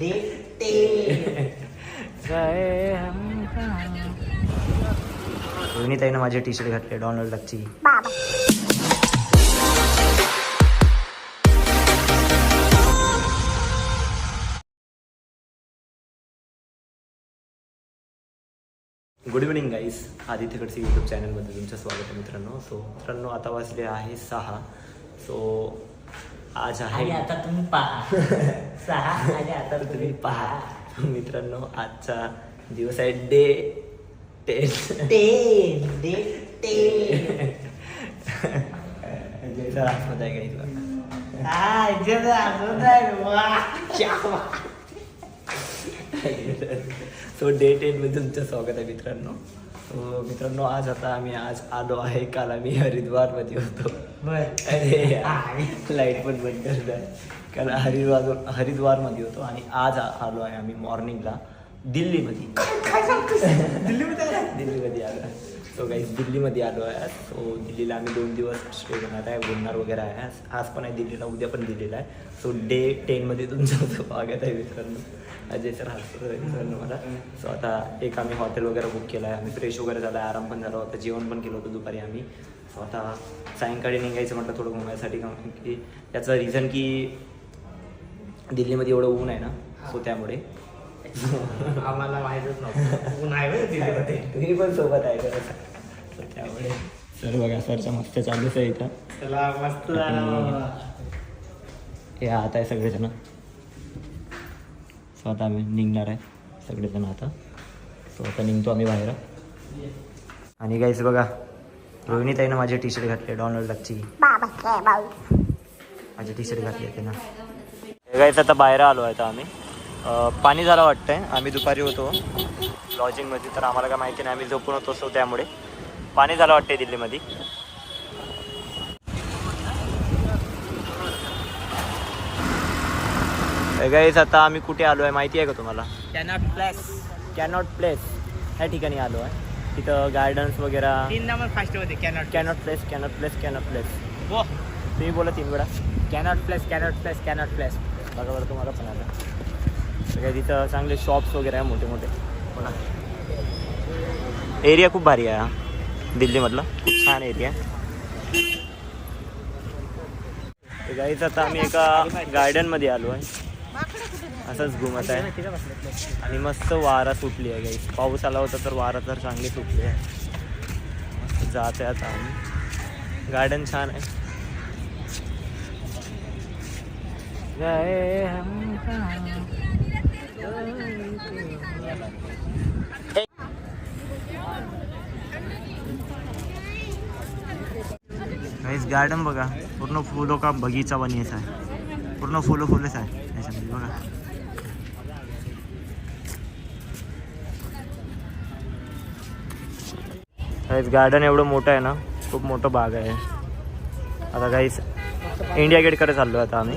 Day ten रोहिणीताईनं माझे T shirt घातले डॉनल्ड डकची गुड इव्हनिंग गाईस आदित्य कडचे यूट्यूब चॅनलमध्ये तुमचं स्वागत आहे मित्रांनो. सो मित्रांनो आता वाजले आहे सहा. सो आज आणि आहे आता तुम्ही पहा. सहा आणि आता तुम्ही पहा. मित्रांनो आजचा दिवस आहे day ten. Ten day ten जयचा आठवत आहे हा वा. सो डे टेनमध्ये तुमचं स्वागत आहे मित्रांनो. मित्रांनो आज आता आम्ही आज आलो आहे काल आम्ही हरिद्वारमध्ये होतो. अरे लाइट पण बंद करताय काल हरिद्वार हरिद्वारमध्ये होतो आणि आज आलो आहे आम्ही मॉर्निंगला दिल्लीमध्ये. दिल्लीमध्ये आला? दिल्लीमध्ये आलो आहे. सो गाईज दिल्लीमध्ये आलो आहे सो दिल्लीला आम्ही दोन दिवस स्टे करणार आहे. गुन्हार वगैरे आहे आज- पण आहे दिल्लीला उद्या पण दिल्लीला आहे. सो डे टेनमध्ये तुमचं स्वागत आहे मित्रांनो. अजय सर हसतो मित्रांनो मला. सो आता एक आम्ही हॉटेल वगैरे बुक केलं आहे. आम्ही फ्रेश वगैरे झाला आहे. आराम पण झाला होता. जेवण पण केलं होतं दुपारी आम्ही. सो आता सायंकाळी निघायचं म्हटलं थोडं घुमायसाठी कारण की त्याचं रिझन की दिल्लीमध्ये एवढं ऊन आहे ना सो त्यामुळे. आम्हाला माहितच नव्हतं. ऊन आहे दिल्लीमध्ये. तुम्ही पण सोबत आहे तर त्यामुळे सर बघा सरच्या मस्त चालूच आहे इथं. चला मस्त. हे आता आहे सगळेजण. सो आता आम्ही निघणार आहे सगळेजण आता. सो आता निघतो आम्ही बाहेर. आणि गाईच बघा रोहिणीताईनं माझे टी शर्ट घातले डॉनल्ड डकची माझे टी शर्ट घातले ते ना गाईच आता बाहेर आलो आहे आता आम्ही. पाणी झालं वाटतंय. आम्ही दुपारी होतो. लॉजिंगमध्ये तर आम्हाला काय माहिती नाही. आम्ही झोपून होतो सो त्यामुळे. पाणी झालं वाटतंय दिल्लीमध्ये. गाईज आता आम्ही कुठे आलो आहे माहिती आहे का तुम्हाला? कॅनॉट प्लस कॅनॉट प्लेस ह्या ठिकाणी आलो आहे. तिथं गार्डन्स वगैरे. तीन नंबर फास्टमध्ये कॅनॉट कॅनॉट प्लेस कॅनॉट प्लेस कॅनॉट प्लेस वो तुम्ही बोला तीन वेळा. Connaught plus Connaught plus Connaught plus बघा बरं तुम्हाला पण आलं सगळ्या तिथं चांगले शॉप्स वगैरे आहे मोठे मोठे. बघा. एरिया खूप भारी आहे हा. दिल्लीमधला. खूप छान एरिया गाईच आता आम्ही एका गार्डनमध्ये आलो आहे. असंच घुमत आहे. आणि मस्त वारा सुटली आहे गाईस पाऊस आला होता तर वारा तर चांगली सुटली आहे. मस्त जात आहे आता आम्ही. गार्डन छान आहे. गाईस गार्डन बघा. पूर्ण फुलो का बगीचा बनीस आहे. पूर्ण फुलं फुलंच आहे. त्याच्यामध्ये बघा. गाईस गार्डन एवढं मोठं आहे ना खूप मोठं बाग आहे. आता गाईस इंडिया गेटकडे चाललो आता आम्ही.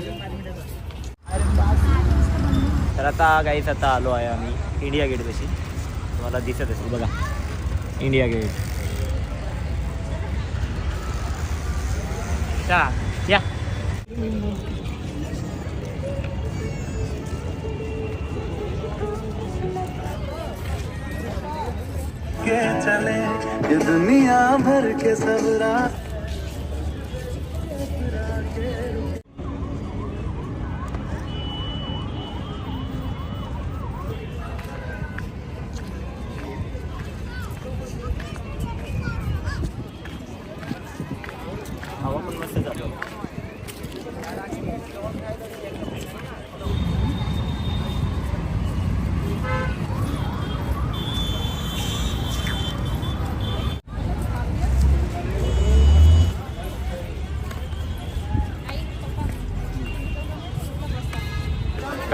तर आता गाईस आता आलो आहे आम्ही इंडिया गेट तशी तुम्हाला दिसत असेल बघा. इंडिया गेट या. चले ये दुनिया भर के सब रात।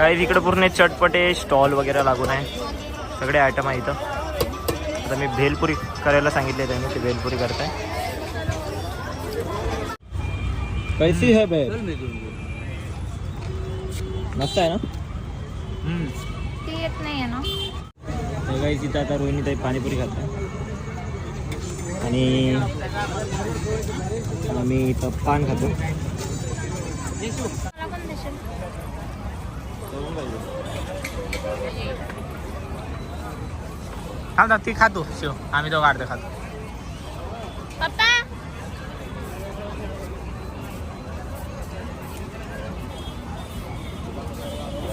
काही इकडे पूर्ण चटपटे स्टॉल वगैरे लागून आहे. सगळे आयटम आहे इथं. आता मी भेलपुरी करायला सांगितले त्यांनी ते भेलपुरी करताय. कैसी है बेल मस्त आहे ना? ती येत नाही आहे ना? काही तिथं आता रोहिणी ताई पाणीपुरी खात आणि आम्ही इथं पान खातो मला पण देशील बघून पाहिजे थांब थांब ती खातो शिव. आम्ही दोघं अर्धे खातो. पप्पा?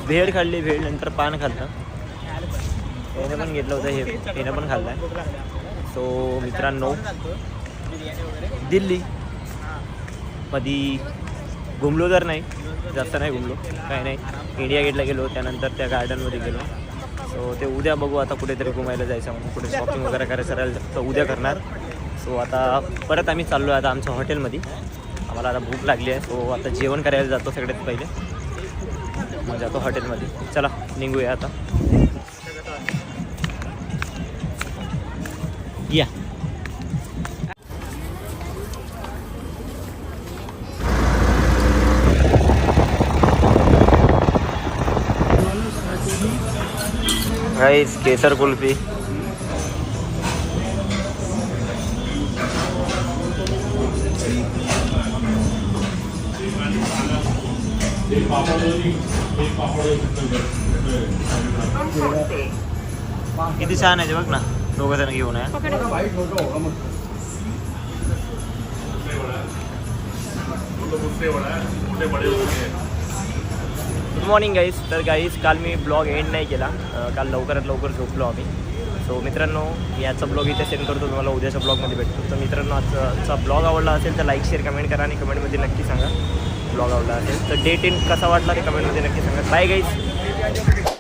भेळ खाल्ली भेळ नंतर पान खाल्लं. याने पण घेतलं होतं हे. याने पण खाल्लं. सो मित्रांनो दिल्ली. मधी घुमलो तर नाही जास्त नाही घुमलो काही नाही. इंडिया गेटला गेलो त्यानंतर त्या गार्डनमध्ये गेलो. सो ते उद्या बघू आता कुठेतरी घुमायला जायचं म्हणून कुठे शॉपिंग वगैरे करायचं राहिलं तर उद्या करणार. सो आता परत आम्ही चाललो आहे आता आमच्या हॉटेलमध्ये आम्हाला आता भूक लागली आहे. सो आता जेवण करायला जातो सगळ्यात पहिले. मग जातो हॉटेलमध्ये चला निघूया आता. या. गाईस केसर कुल्फी। किती छान आहे ते बघ ना। दोघं जण घेऊन आहे गुड मॉर्निंग गाईज तर गाईज काल मी ब्लॉग एंड नाही केला. काल लवकरात लवकर झोपलो आम्ही. सो मित्रांनो याचा ब्लॉग इथे सेंड करतो. तुम्हाला उद्याच्या ब्लॉगमध्ये भेटतो. तर मित्रांनो आजचा आजचा ब्लॉग आवडला असेल तर लाईक शेअर कमेंट करा आणि कमेंटमध्ये नक्की सांगा. ब्लॉग आवडला असेल तर डे टेन कसा वाटला ते कमेंटमध्ये नक्की सांगा. Bye guys